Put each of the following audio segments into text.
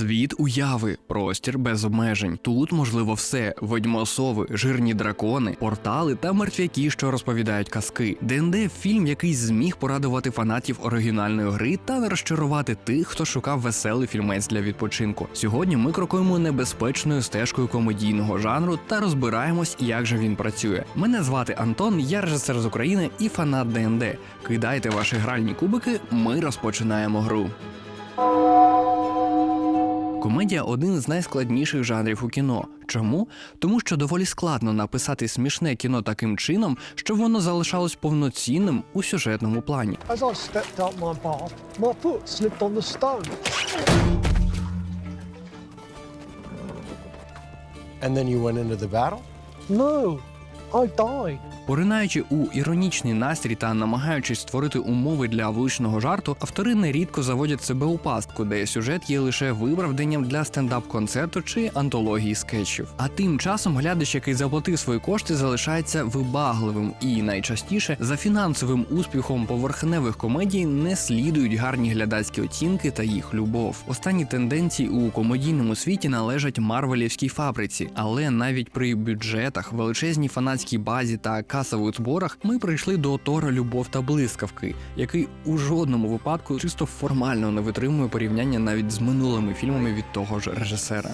Світ уяви, простір без обмежень. Тут можливо все: ведьмосови, жирні дракони, портали та мертвяки, що розповідають казки. ДНД фільм, який зміг порадувати фанатів оригінальної гри та не розчарувати тих, хто шукав веселий фільмець для відпочинку. Сьогодні ми крокуємо небезпечною стежкою комедійного жанру та розбираємось, як же він працює. Мене звати Антон, я режисер з України і фанат ДНД. Кидайте ваші гральні кубики, ми розпочинаємо гру. Комедія один з найскладніших жанрів у кіно. Чому? Тому що доволі складно написати смішне кіно таким чином, щоб воно залишалось повноцінним у сюжетному плані. And then you went into the battle? No, I died. Поринаючи у іронічний настрій та намагаючись створити умови для влучного жарту, автори нерідко заводять себе у пастку, де сюжет є лише виправданням для стендап-концерту чи антології скетчів. А тим часом глядач, який заплатив свої кошти, залишається вибагливим і найчастіше за фінансовим успіхом поверхневих комедій не слідують гарні глядацькі оцінки та їх любов. Останні тенденції у комедійному світі належать марвелівській фабриці, але навіть при бюджетах, величезній фанатській базі та касових зборах ми прийшли до Тора Любов та блискавки, який у жодному випадку чисто формально не витримує порівняння навіть з минулими фільмами від того ж режисера.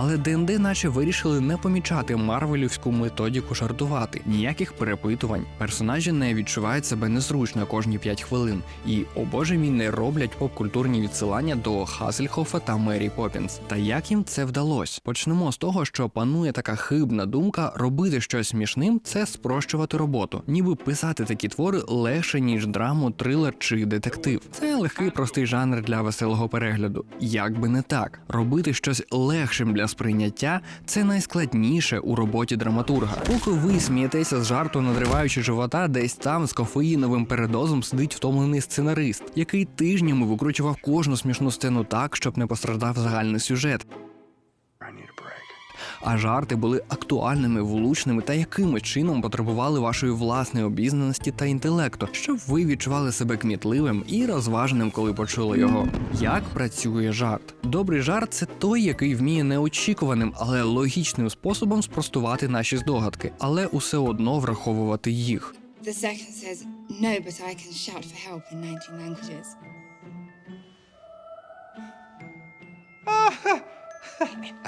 Але ДНД наче вирішили не помічати марвелівську методіку жартувати. Ніяких перепитувань. Персонажі не відчувають себе незручно кожні 5 хвилин. І, о боже мій, не роблять попкультурні відсилання до Хасельхофа та Мері Поппінс. Та як їм це вдалося? Почнемо з того, що панує така хибна думка, робити щось смішним це спрощувати роботу, ніби писати такі твори легше, ніж драму, трилер чи детектив. Це легкий простий жанр для веселого перегляду. Як би не так, робити щось легшим для сприйняття це найскладніше у роботі драматурга. Поки ви смієтеся з жарту, надриваючи живота, десь там з кофеїновим передозом сидить втомлений сценарист, який тижнями викручував кожну смішну сцену так, щоб не постраждав загальний сюжет. А жарти були актуальними, влучними та якимось чином потребували вашої власної обізнаності та інтелекту, щоб ви відчували себе кмітливим і розваженим, коли почули його. Як працює жарт? Добрий жарт це той, який вміє неочікуваним, але логічним способом спростувати наші здогадки, але усе одно враховувати їх. The second says, No, but I can shout for help in 19 languages.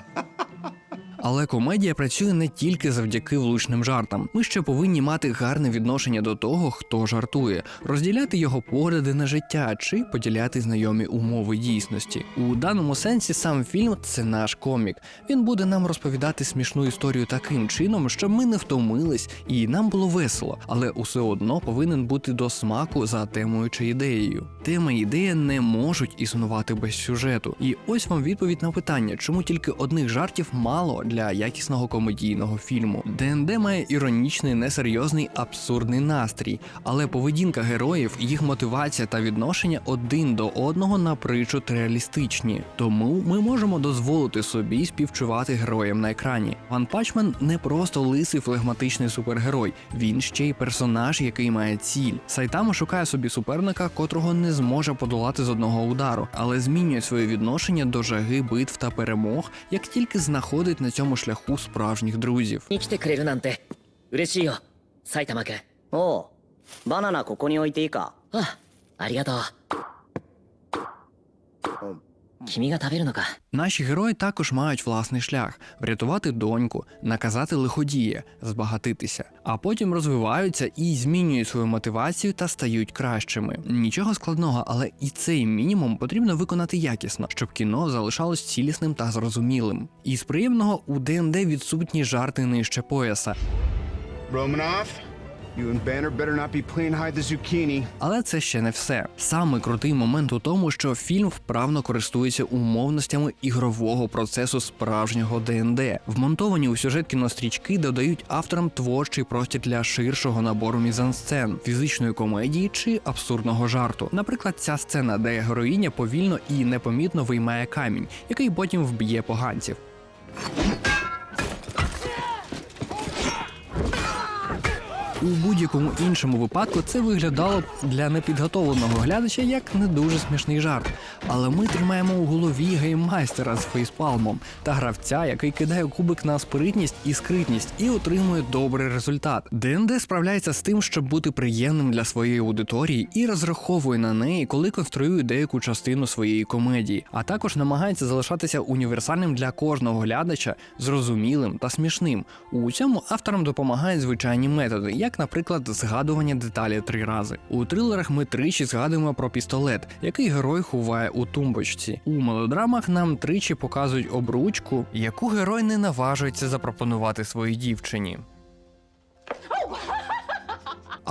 Але комедія працює не тільки завдяки влучним жартам. Ми ще повинні мати гарне відношення до того, хто жартує, розділяти його погляди на життя чи поділяти знайомі умови дійсності. У даному сенсі сам фільм це наш комік. Він буде нам розповідати смішну історію таким чином, щоб ми не втомились і нам було весело, але усе одно повинен бути до смаку за темою чи ідеєю. Тема ідея не можуть існувати без сюжету. І ось вам відповідь на питання, чому тільки одних жартів мало для якісного комедійного фільму. ДНД має іронічний, несерйозний, абсурдний настрій, але поведінка героїв, їх мотивація та відношення один до одного напричуд реалістичні. Тому ми можемо дозволити собі співчувати героям на екрані. Ван Пачмен не просто лисий флегматичний супергерой, він ще й персонаж, який має ціль. Сайтама шукає собі суперника, котрого не зможе подолати з одного удару, але змінює своє відношення до жаги битв та перемог, як тільки знаходить на цьому шляху справжніх друзів. に来てくれるなんて嬉しいよ埼玉くんおうバナナここに置いていいかあありがとう君が食べるのか Наші герої також мають власний шлях: врятувати доньку, наказати лиходія, збагатитися, а потім розвиваються і змінюють свою мотивацію та стають кращими. Нічого складного, але і цей мінімум потрібно виконати якісно, щоб кіно залишалось цілісним та зрозумілим. І з приємного у ДНД відсутні жарти нижче пояса. Romanov, you. Але це ще не все. Саме крутий момент у тому, що фільм вправно користується умовностями ігрового процесу справжнього ДНД. Вмонтовані у сюжет кінострічки додають авторам творчий простір для ширшого набору мізансцен, фізичної комедії чи абсурдного жарту. Наприклад, ця сцена, де героїня повільно і непомітно виймає камінь, який потім вб'є поганців. У будь-якому іншому випадку це виглядало б для непідготовленого глядача як не дуже смішний жарт. Але ми тримаємо у голові гейммайстера з фейспалмом та гравця, який кидає кубик на спритність і скритність і отримує добрий результат. ДНД справляється з тим, щоб бути приємним для своєї аудиторії і розраховує на неї, коли конструює деяку частину своєї комедії, а також намагається залишатися універсальним для кожного глядача, зрозумілим та смішним. У цьому авторам допомагають звичайні методи, як, наприклад, згадування деталі три рази. У трилерах ми тричі згадуємо про пістолет, який герой ховає у тумбочці. У мелодрамах нам тричі показують обручку, яку герой не наважується запропонувати своїй дівчині.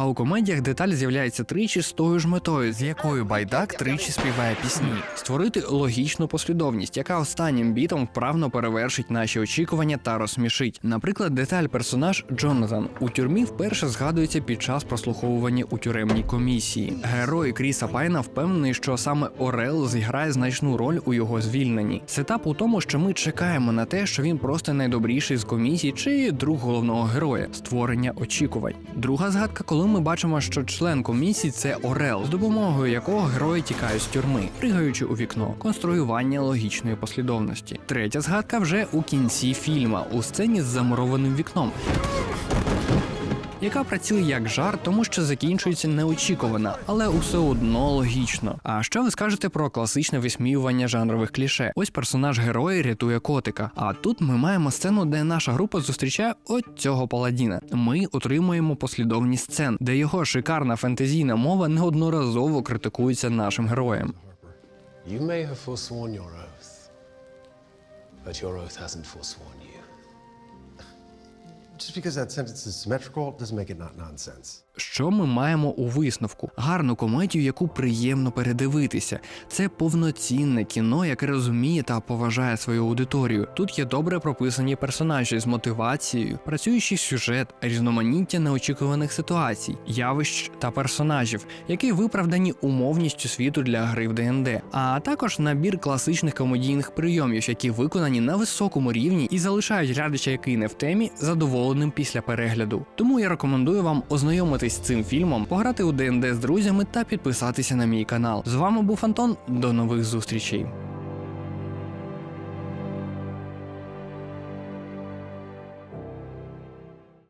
А у комедіях деталь з'являється тричі з тою ж метою, з якою байдак тричі співає пісні, створити логічну послідовність, яка останнім бітом вправно перевершить наші очікування та розсмішить. Наприклад, деталь персонаж Джонатан у тюрмі вперше згадується під час прослуховування у тюремній комісії. Герой Кріса Пайна впевнений, що саме Орел зіграє значну роль у його звільненні. Сетап у тому, що ми чекаємо на те, що він просто найдобріший з комісії чи друг головного героя створення очікувань. Друга згадка, коли ми бачимо, що член комісії це Орел, з допомогою якого герої тікають з тюрми, пригаючи у вікно, конструювання логічної послідовності. Третя згадка вже у кінці фільма у сцені з замурованим вікном. Яка працює як жарт, тому що закінчується неочікувано, але усе одно логічно. А що ви скажете про класичне висміювання жанрових кліше? Ось персонаж героя рятує котика. А тут ми маємо сцену, де наша група зустрічає от цього паладіна. Ми отримуємо послідовні сцен, де його шикарна фентезійна мова неодноразово критикується нашим героєм. You may have forsworn your oath, but your oath hasn't forsworn you. Just because that sentence is symmetrical doesn't make it not nonsense. Що ми маємо у висновку? Гарну комедію, яку приємно передивитися. Це повноцінне кіно, яке розуміє та поважає свою аудиторію. Тут є добре прописані персонажі з мотивацією, працюючий сюжет, різноманіття неочікуваних ситуацій, явищ та персонажів, які виправдані умовністю світу для гри в ДНД, а також набір класичних комедійних прийомів, які виконані на високому рівні і залишають глядача, який не в темі, задоволеним після перегляду. Тому я рекомендую вам ознайомитись з цим фільмом, пограти у ДНД з друзями та підписатися на мій канал. З вами був Антон. До нових зустрічей.